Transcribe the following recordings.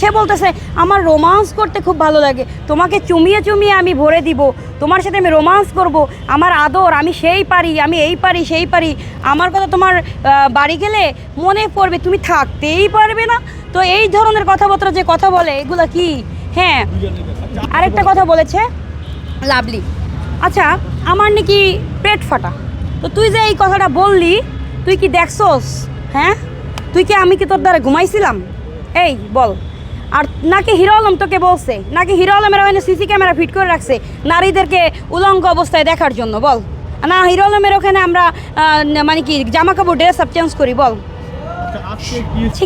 সে বলতেছে, আমার রোমান্স করতে খুব ভালো লাগে। তোমাকে চুমিয়ে চুমিয়ে আমি ভরে দিব। তোমার সাথে আমি রোমান্স করব। আমার আদর, আমি সেই পারি, আমি এই পারি, সেই পারি। আমার কথা তোমার বাড়ি গেলে মনে পড়বে, তুমি থাকতেই পারবে না। তো এই ধরনের কথাবার্তা যে কথা বলে, এগুলো কি? হ্যাঁ। আরেকটা কথা বলেছে, লাভলি। আচ্ছা আমার নাকি পেট ফাটা। তো তুই যে এই কথাটা বললি, তুই কি দেখছস? হ্যাঁ? তুই কি আমি কি তোর দ্বারা ঘুমাইছিলাম? এই, বল। আর নাকি হিরো আলম তোকে বলছে? নাকি হিরো আলমের ওখানে সিসি ক্যামেরা ফিট করে রাখছে নারীদেরকে উলঙ্গ অবস্থায় দেখার জন্য? বল। না, হিরো আলমের ওখানে আমরা মানে কি জামা কাপড় ড্রেস আপ চেঞ্জ করি, বল।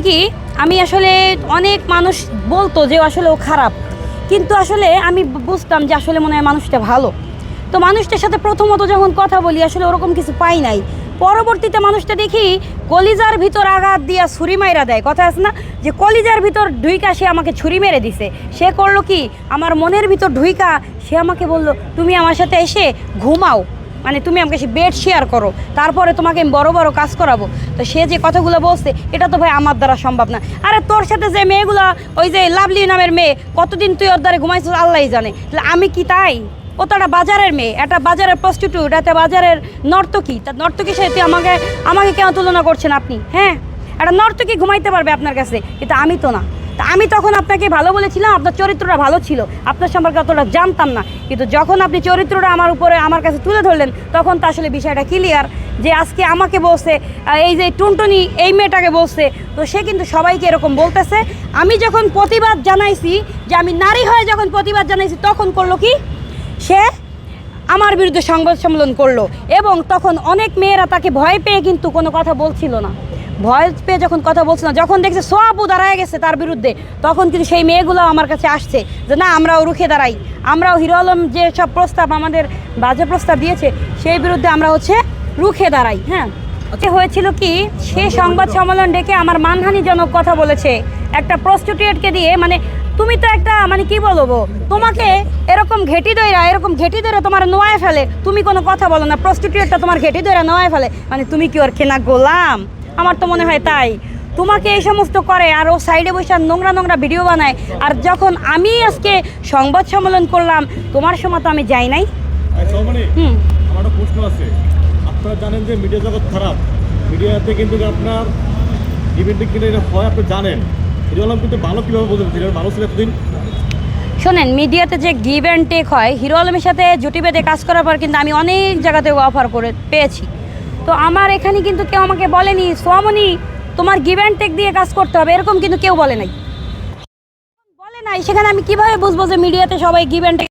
কি আমি আসলে অনেক মানুষ বলতো যে আসলে ও খারাপ। কিন্তু আসলে আমি বুঝতাম যে আসলে মনে হয় মানুষটা ভালো। তো মানুষটার সাথে প্রথমত যখন কথা বলি, আসলে ওরকম কিছু পাই নাই। পরবর্তীতে মানুষটা দেখি কলিজার ভিতর আঘাত দিয়া ছুরি মাইরা দেয়। কথা আছে না? যে কলিজার ভিতর ঢুইকা সে আমাকে ছুরি মেরে দিছে। সে করল কি? আমার মনের ভিতর ঢুইকা সে আমাকে বলল, তুমি আমার সাথে এসে ঘুমাও। মানে তুমি আমাকে সে বেড শেয়ার করো। তারপরে তোমাকে আমি বড় বড় কাজ করাবো। তো সে যে কথাগুলো বলছে, এটা তো ভাই আমার দ্বারা সম্ভব না। আরে তোর সাথে যে মেয়েগুলো, ওই যে লাভলি নামের মেয়ে, কতদিন তুই ওর দ্বারা ঘুমাইছিস, আল্লাহই জানে। তাহলে আমি কি তাই? ও তো একটা বাজারের মেয়ে একটা বাজারের প্রস্টিটিউট একটা বাজারের নর্তকী। তা নর্তকীর সাথে আমাকে আমাকে কেন তুলনা করছেন আপনি? হ্যাঁ একটা নর্তকী ঘুমাইতে পারবে আপনার কাছে, কিন্তু আমি তো না। তা আমি তখন আপনাকে ভালো বলেছিলাম, আপনার চরিত্রটা ভালো ছিল। আপনার সম্পর্কে অতটা জানতাম না। কিন্তু যখন আপনি চরিত্রটা আমার উপরে, আমার কাছে তুলে ধরলেন, তখন তো আসলে বিষয়টা ক্লিয়ার যে আজকে আমাকে বলছে এই যে টুনটুনি, এই মেয়েটাকে বলছে, তো সে কিন্তু সবাইকে এরকম বলতেছে। আমি যখন প্রতিবাদ জানাইছি যে আমি নারী হয়ে যখন প্রতিবাদ জানাইছি, তখন করল কি? সে আমার বিরুদ্ধে সংবাদ সম্মেলন করল এবং তখন অনেক মেয়েরা তাকে ভয় পেয়ে কিন্তু কোনো কথা বলছিল না। ভয় পেয়ে যখন কথা বলছিল না, যখন দেখছে সোয়াবু দাঁড়ায় গেছে তার বিরুদ্ধে, তখন কিন্তু সেই মেয়েগুলো আমার কাছে আসছে যে, না, আমরাও রুখে দাঁড়াই। আমরাও হিরো আলম যে সব প্রস্তাব আমাদের বাজে প্রস্তাব দিয়েছে, সেই বিরুদ্ধে আমরা হচ্ছে রুখে দাঁড়াই। হ্যাঁ? হয়েছিল কি? সে সংবাদ সম্মেলন ডেকে আমার মানহানিজনক কথা বলেছে। একটা প্রস্টিটিউটকে দিয়ে মানে তুমি তো একটা মানে কি বলব তোমাকে এরকম ঘেটি দইরা এরকম ঘেটি দইরা তোমার নোয়ায় ফেলে। তুমি কোনো কথা বলো না প্রস্টিটিউটটা তোমার ঘেটি দইরা নোয়ায় ফেলে। মানে তুমি কি ওর কেনা গোলাম? আমার তো মনে হয় তাই। তোমাকে এই সমস্ত করে আর ও সাইডে বসে আর নোংরা নোংরা ভিডিও বানায়। আর যখন আমি আজকে সংবাদ সম্মেলন করলাম তোমার সময় তো আমি যাই নাই। হুম। আমার প্রশ্ন আছে। আপনারা জানেন যে মিডিয়া জগৎ খারাপ। মিডিয়াতে কিন্তু আপনার ইভেন্টে হয় আপনি জানেন। শোনেন, মিডিয়াতে যে গিভ অ্যান্ড টেক হয় হিরো আলমের সাথে জুটি বেঁধে কাজ করার পর কিন্তু আমি অনেক জায়গাতে অফার করে পেয়েছি। তো আমার এখানে কিন্তু কেউ আমাকে বলেনি সোয়ামনি তোমার গিভ অ্যান্ড টেক দিয়ে কাজ করতে হবে। এরকম কিন্তু কেউ বলে নাই। বলে নাই। সেখানে আমি কীভাবে বুঝব যে মিডিয়াতে সবাই গিভ অ্যান্ড টেক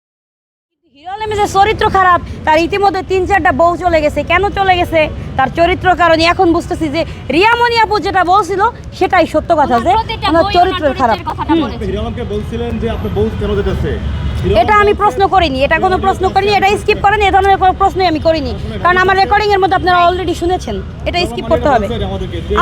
হিরো আলমের যে চরিত্র খারাপ তার ইতিমধ্যে তিন চারটা বউ চলে গেছে। কেন চলে গেছে? তার চরিত্র কারণে এখন বুঝতেছি যে রিয়ামণি আপু যেটা বলছিল সেটাই সত্য কথা যে আমার চরিত্র খারাপ। হিরো আলমকে বলছিলেন যে আপনি বউ কেন যেতেছে? এটা আমি প্রশ্ন করিনি এটা কোনো প্রশ্ন করিনি এটা স্কিপ করেন এ ধরনের কোনো প্রশ্নই আমি করিনি। কারণ আমার রেকর্ডিং এর মধ্যে আপনারা অলরেডি শুনেছেন এটা স্কিপ করতে হবে।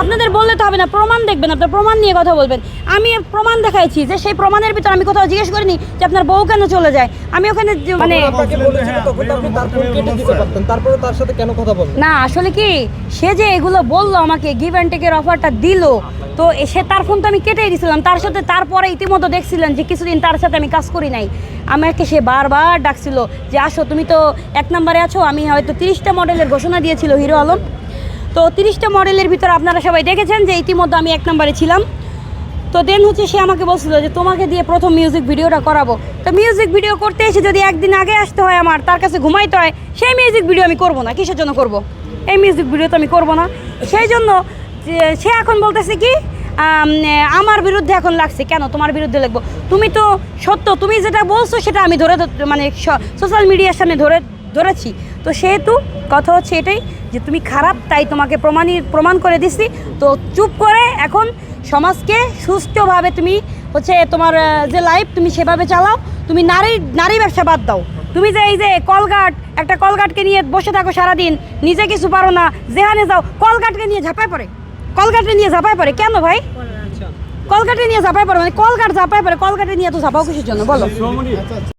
আপনাদের বললে তো হবে না প্রমাণ দেখবেন আপনার প্রমাণ নিয়ে কথা বলবেন। আমি প্রমাণ দেখাইছি যে সেই প্রমাণের ভিতর আমি কোথাও জিজ্ঞেস করিনি যে আপনার বউ কেন চলে যায়। আমি ওখানে মানে আপনাকে বলেছিল তখন তো আপনি তার ফোন কেটে দিতে পারতেন তারপরে তার সাথে কেন কথা বলবেন না আসলে কি সে যে এগুলো বলল আমাকে গিভ অ্যান্ড টেকের অফারটা দিল তো সে তার ফোন তো আমি কেটেই দিয়েছিলাম তার সাথে তারপরে ইতিমধ্যে দেখছিলেন যে কিছুদিন তার সাথে আমি কাজ করি নাই। আমাকে সে বারবার ডাকছিল যে, আসো, তুমি তো এক নম্বরে আছো, আমি হয়তো তিরিশটা মডেলের ঘোষণা দিয়েছিল হিরো আলম। তো তিরিশটা মডেলের ভিতরে আপনারা সবাই দেখেছেন যে, ইতিমধ্যে আমি এক নম্বরে ছিলাম। তো দেন হচ্ছে সে আমাকে বলছিল যে, তোমাকে দিয়ে প্রথম মিউজিক ভিডিওটা করাবো। তো মিউজিক ভিডিও করতে এসে যদি একদিন আগে আসতে হয় আমার, তার কাছে ঘুমাইতে হয়, সেই মিউজিক ভিডিও আমি করব না। কিসের জন্য করব? এই মিউজিক ভিডিও তো আমি করব না। সেই জন্য সে এখন বলতেছে কি আমার বিরুদ্ধে এখন লাগছে। কেন? তোমার বিরুদ্ধে লিখব তুমি তো সত্য, তুমি যেটা বলছো সেটা আমি ধরে মানে সোশ্যাল মিডিয়ার সামনে ধরে, ধরেছি। তো সেহেতু কথা হচ্ছে এটাই যে তুমি খারাপ, তাই তোমাকে প্রমাণী, প্রমাণ করে দিছি। তো চুপ করে এখন সমাজকে সুস্থভাবে তুমি হচ্ছে তোমার যে লাইফ তুমি সেভাবে চালাও, তুমি নারী নারী ব্যবসা বাদ দাও। তুমি যে এই যে কলগাট, একটা কলগাটকে নিয়ে বসে থাকো সারাদিন, নিজে কিছু পারো না, যেখানে যাও, কলগাটকে নিয়ে ঝাঁপায় পড়ে। কলগাটে নিয়ে ঝাঁপায় পড়ে। কেন ভাই? কলকাটে নিয়ে ঝাঁপায় পড়ে মানে কলকাট ঝাঁপায় পড়ে কলকাটে নিয়ে তো ঝাঁপাও কিছুর জন্য? বলো। সৌমনি